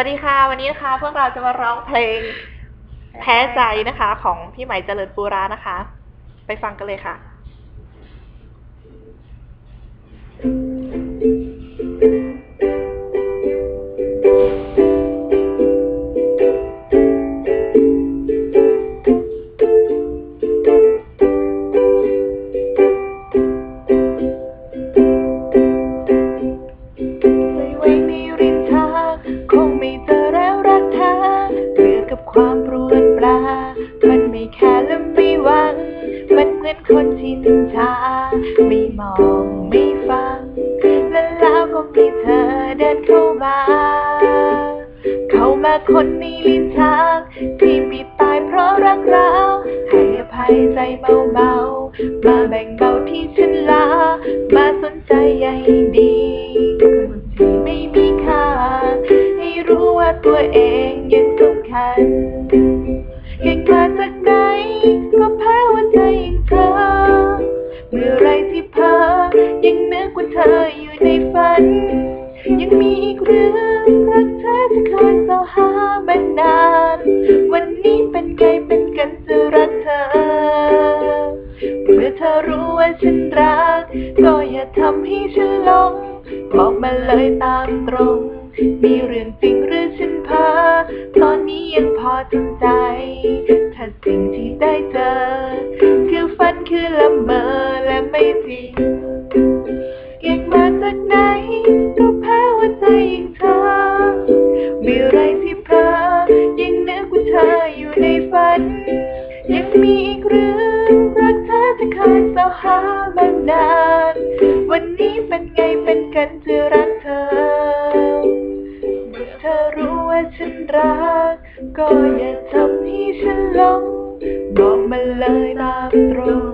วัสดีค่ะ วันนี้นะคะพวกเราจะมาร้องเพลงแพ้ใจนะคะ ของพี่ใหม่เจริญปูรานะคะ ไปฟังกันเลยค่ะ กับความปรวนปลา มันไม่แค่และไม่หวัง มันเหมือนคนที่นินทาไม่มองไม่ฟัง และแล้วก็มีเธอเดินเข้ามา เข้ามาคนในลิ้นทางที่มีตายเพราะรักเราให้อภัยใจเบาๆ มาแบ่งเบาที่ฉันลา มาสนใจใยดีคนที่ไม่มี ว่าตัวเองยังสำคัญเก่งมาจากไหนก็แพ้หัวใจอย่างเธอ เมื่อไรที่เพ้อยังนึกว่าเธออยู่ในฝัน ยังมีอีกเรื่องรักเธอที่เคยเสาหามานาน วันนี้เป็นไงเป็นกันจะรักเธอ เมื่อเธอรู้ว่าฉันรัก ก็อย่าทำให้ฉันหลงบอกมาเลยตามตรง มีเรื่องจริง ตอนนี้ยังพอจำใจ ถ้าสิ่งที่ได้เจอ คือฝันคือละเมอและไม่จริงเก่งมาจากไหนก็แพ้หัวใจย่งเธอมื่อไรที่เพลอยังนึกว่าเธออยู่ในฝัน ยังมีอีกเรื่องรักเธอที่เคยเศร้าหามานาน วันนี้เป็นไงเป็นกันจะรักเธอ รู้ว่าฉันรัก ก็อย่าทำให้ฉันหลงบอกมาเลยตามตรง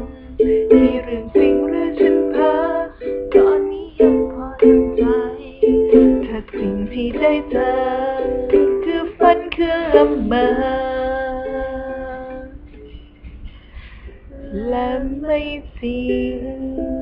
มีเรื่องจริงหรือฉันเพ้อตอนนี้ยังพอทำใจถ้าสิ่งที่ได้เจอคือฝันคือละเมอและไม่จริง